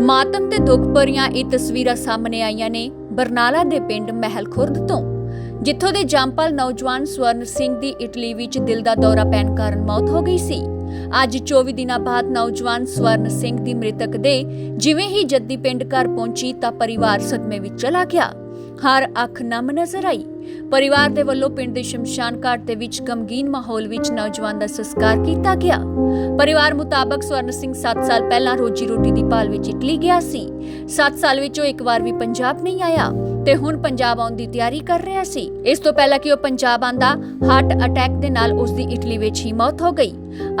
ਮਾਤਮ ਤੇ ਦੁੱਖ ਭਰੀਆਂ ਇਹ ਤਸਵੀਰਾਂ ਸਾਹਮਣੇ ਆਈਆਂ ਨੇ ਬਰਨਾਲਾ ਦੇ ਪਿੰਡ ਮਹਿਲ ਖੁਰਦ ਤੋਂ, ਜਿੱਥੋਂ ਦੇ ਜੰਪਲ ਨੌਜਵਾਨ ਸਵਰਨ ਸਿੰਘ ਦੀ ਇਟਲੀ ਵਿੱਚ ਦਿਲ ਦਾ ਦੌਰਾ ਪੈਣ ਕਾਰਨ ਮੌਤ ਹੋ ਗਈ ਸੀ। ਅੱਜ 24 ਦਿਨਾਂ ਬਾਅਦ ਨੌਜਵਾਨ ਸਵਰਨ ਸਿੰਘ ਦੀ ਮ੍ਰਿਤਕ ਦੇ ਜਿਵੇਂ ਹੀ ਜੱਦੀ ਪਿੰਡ ਘਰ ਪਹੁੰਚੀ ਤਾਂ ਪਰਿਵਾਰ ਸਦਮੇ ਵਿੱਚ ਚਲਾ ਗਿਆ। ਹਰ ਅੱਖ ਨਮ ਨਜ਼ਰ ਆਈ। ਪਰਿਵਾਰ ਦੇ ਵੱਲੋਂ ਪਿੰਡ ਦੇ ਸ਼ਮਸ਼ਾਨ ਘਾਟ ਦੇ ਵਿੱਚ ਗਮਗੀਨ ਮਾਹੌਲ ਵਿੱਚ ਨੌਜਵਾਨ ਦਾ ਸੰਸਕਾਰ ਕੀਤਾ ਗਿਆ। ਪਰਿਵਾਰ ਮੁਤਾਬਕ ਸਵਰਨ ਸਿੰਘ 7 ਸਾਲ ਪਹਿਲਾਂ ਰੋਜੀ ਰੋਟੀ ਦੀ ਭਾਲ ਵਿੱਚ ਇਟਲੀ ਗਿਆ ਸੀ। 7 ਸਾਲ ਵਿੱਚ ਇੱਕ ਵਾਰ ਵੀ ਪੰਜਾਬ ਨਹੀਂ ਆਇਆ ਤੇ ਹੁਣ ਪੰਜਾਬ ਆਉਣ ਦੀ ਤਿਆਰੀ ਕਰ ਰਿਹਾ ਸੀ। ਇਸ ਤੋਂ ਪਹਿਲਾਂ ਕਿ ਉਹ ਪੰਜਾਬ ਆਂਦਾ ਹਾਰਟ ਅਟੈਕ ਦੇ ਨਾਲ ਉਸ ਦੀ ਇਟਲੀ ਵਿੱਚ ਹੀ ਮੌਤ ਹੋ ਗਈ।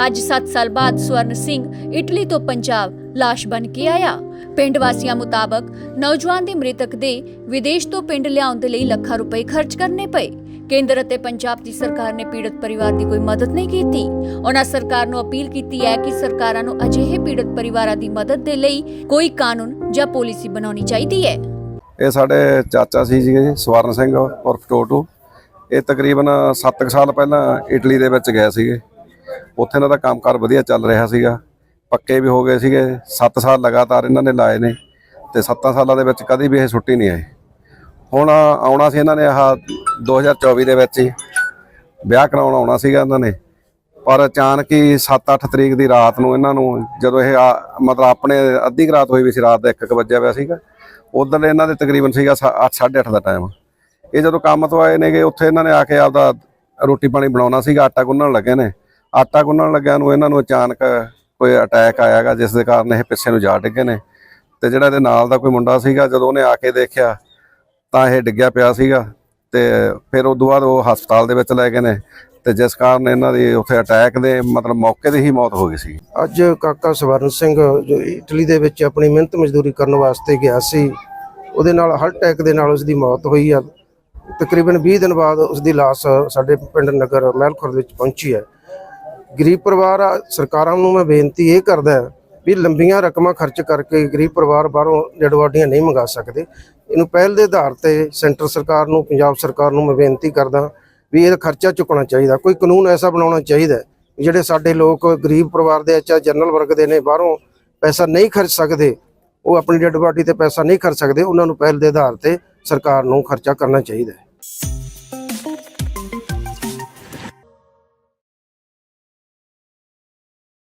ਅੱਜ 7 ਸਾਲ ਬਾਅਦ ਸਵਰਨ ਸਿੰਘ ਇਟਲੀ ਤੋਂ ਪੰਜਾਬ ਲਾਸ਼ ਬਣ ਕੇ ਆਇਆ। ਪਿੰਡ ਵਾਸੀਆਂ ਮੁਤਾਬਕ ਨੌਜਵਾਨ ਦੀ ਮ੍ਰਿਤਕ ਦੇ ਵਿਦੇਸ਼ ਤੋਂ ਪਿੰਡ ਲਿਆਉਣ ਦੇ ਲਈ ਲੱਖਾਂ ਰੁਪਏ ਖਰਚ ਕਰਨੇ ਪਏ। ਕੇਂਦਰ ਅਤੇ ਪੰਜਾਬ ਦੀ ਸਰਕਾਰ ਨੇ ਪੀੜਤ ਪਰਿਵਾਰ ਦੀ ਕੋਈ ਮਦਦ ਨਹੀਂ ਕੀਤੀ। ਉਹਨਾਂ ਸਰਕਾਰ ਨੂੰ ਅਪੀਲ ਕੀਤੀ ਹੈ ਕਿ ਸਰਕਾਰਾਂ ਨੂੰ ਅਜਿਹੇ ਪੀੜਤ ਪਰਿਵਾਰਾਂ ਦੀ ਮਦਦ ਦੇ ਲਈ ਕੋਈ ਕਾਨੂੰਨ ਜਾਂ ਪਾਲਿਸੀ ਬਣਾਉਣੀ ਚਾਹੀਦੀ ਹੈ। ਇਹ ਸਾਡੇ ਚਾਚਾ ਸੀ ਜੀ, ਸਵਰਨ ਸਿੰਘ, ਉਰਫ ਟੋਟੂ। ਇਹ ਤਕਰੀਬਨ 7 ਸਾਲ ਪਹਿਲਾਂ ਇਟਲੀ ਦੇ ਵਿੱਚ ਗਏ ਸੀਗੇ। ਉੱਥੇ ਇਹਨਾਂ ਦਾ ਕੰਮਕਾਰ ਵਧੀਆ ਚੱਲ ਰਿਹਾ ਸੀਗਾ। ਪੱਕੇ ਵੀ ਹੋ ਗਏ ਸੀਗੇ 7 ਸਾਲ ਲਗਾਤਾਰ ਇਹਨਾਂ ਨੇ ਲਾਏ ਨੇ ਤੇ 7 ਸਾਲਾਂ ਦੇ ਵਿੱਚ ਕਦੀ ਵੀ ਇਹ ਛੁੱਟੀ ਨਹੀਂ ਆਏ ਹੁਣ ਆਉਣਾ ਸੀ ਇਹਨਾਂ ਨੇ ਆਹ 2024 ਦੇ ਵਿੱਚ ਹੀ, ਵਿਆਹ ਕਰਾਉਣ ਆਉਣਾ ਸੀਗਾ ਇਹਨਾਂ ਨੇ। ਪਰ ਅਚਾਨਕ ਹੀ 7-8 ਤਰੀਕ ਦੀ ਰਾਤ ਨੂੰ ਇਹਨਾਂ ਨੂੰ ਜਦੋਂ ਇਹ ਆ- ਮਤਲਬ ਆਪਣੇ ਅੱਧੀ ਕੁ ਰਾਤ ਹੋਈ ਵੀ ਸੀ, ਰਾਤ ਦਾ 1 ਵਜੇ ਪਿਆ ਸੀਗਾ ਉਦੋਂ ਇਹਨਾਂ ਦੇ ਤਕਰੀਬਨ ਸੀਗਾ 8:30 ਦਾ ਟਾਈਮ ਇਹ ਜਦੋਂ ਕੰਮ ਤੋਂ ਆਏ ਨੇਗੇ, ਉੱਥੇ ਇਹਨਾਂ ਨੇ ਆ ਕੇ ਆਪਦਾ ਰੋਟੀ ਪਾਣੀ ਬਣਾਉਣਾ ਸੀਗਾ, ਆਟਾ ਗੁੰਨਣ ਲੱਗੇ ਨੇ। ਆਟਾ ਗੁੰਨਣ ਲੱਗਿਆ ਨੂੰ ਇਹਨਾਂ ਨੂੰ ਅਚਾਨਕ ਕੋਈ ਅਟੈਕ ਆਇਆਗਾ, ਜਿਸ ਦੇ ਕਾਰਨ ਇਹ ਪਿੱਛੇ ਨੂੰ ਜਾ ਡਿੱਗੇ ਨੇ। ਤੇ ਜਿਹੜਾ ਇਹਦੇ ਨਾਲ ਦਾ ਕੋਈ ਮੁੰਡਾ ਸੀਗਾ, ਜਦੋਂ ਉਹਨੇ ਆ ਕੇ ਦੇਖਿਆ, ਤਾਂ ਇਹ ਡਿੱਗਿਆ ਪਿਆ ਸੀਗਾ। ਤੇ ਫਿਰ ਉਦੋਂ ਬਾਅਦ ਉਹ ਹਸਪਤਾਲ ਦੇ ਵਿੱਚ ਲੈ ਗਏ ਨੇ। ਤੇ ਜਿਸ ਕਾਰਨ ਇਹਨਾਂ ਦੀ ਉੱਥੇ ਅਟੈਕ ਦੇ ਮਤਲਬ ਮੌਕੇ ਤੇ ਹੀ ਮੌਤ ਹੋ ਗਈ ਸੀ। ਅੱਜ ਕਾਕਾ ਸਵਰਨ ਸਿੰਘ, ਜੋ ਇਟਲੀ ਦੇ ਵਿੱਚ ਆਪਣੀ ਮਿਹਨਤ ਮਜ਼ਦੂਰੀ ਕਰਨ ਵਾਸਤੇ ਗਿਆ ਸੀ, ਉਹਦੇ ਨਾਲ ਹਾਰਟ ਅਟੈਕ ਦੇ ਨਾਲ ਉਸ ਦੀ ਮੌਤ ਹੋਈ ਆ। ਤਕਰੀਬਨ 20 ਦਿਨ ਬਾਅਦ ਉਸ ਦੀ ਲਾਸ਼ ਸਾਡੇ ਪਿੰਡ ਨਗਰ ਮਹਿਲਖੁਰ ਵਿੱਚ ਪਹੁੰਚੀ ਹੈ। ਗਰੀਬ ਪਰਿਵਾਰ ਆ, ਸਰਕਾਰਾਂ ਨੂੰ ਮੈਂ ਬੇਨਤੀ ਇਹ ਕਰਦਾ ਵੀ ਲੰਬੀਆਂ ਰਕਮਾਂ ਖਰਚ ਕਰਕੇ ਗਰੀਬ ਪਰਿਵਾਰ ਬਾਹਰੋਂ ਜੜਵਾਡੀਆਂ ਨਹੀਂ ਮੰਗਾ ਸਕਦੇ। ਇਹਨੂੰ ਪਹਿਲ ਦੇ ਆਧਾਰ ਤੇ ਸੈਂਟਰ ਸਰਕਾਰ ਨੂੰ ਪੰਜਾਬ ਸਰਕਾਰ ਨੂੰ ਮੈਂ ਬੇਨਤੀ ਕਰਦਾ ਵੀ ਇਹਦਾ ਖਰਚਾ ਚੁੱਕਣਾ ਚਾਹੀਦਾ। ਕੋਈ ਕਾਨੂੰਨ ਐਸਾ ਬਣਾਉਣਾ ਚਾਹੀਦਾ ਜਿਹੜੇ ਸਾਡੇ ਲੋਕ ਗਰੀਬ ਪਰਿਵਾਰ ਦੇ ਅੱਛਾ ਜਨਰਲ ਵਰਗ ਦੇ ਨੇ ਬਾਹਰੋਂ ਪੈਸਾ ਨਹੀਂ ਖਰਚ ਸਕਦੇ ਉਹ ਆਪਣੀ ਡੈਡ ਬਾਡੀ ਤੇ ਪੈਸਾ ਨਹੀਂ ਖਰਚ ਸਕਦੇ ਉਹਨਾਂ ਨੂੰ ਪਹਿਲ ਦੇ ਆਧਾਰ ਤੇ ਸਰਕਾਰ ਨੂੰ ਖਰਚਾ ਕਰਨਾ ਚਾਹੀਦਾ ਹੈ।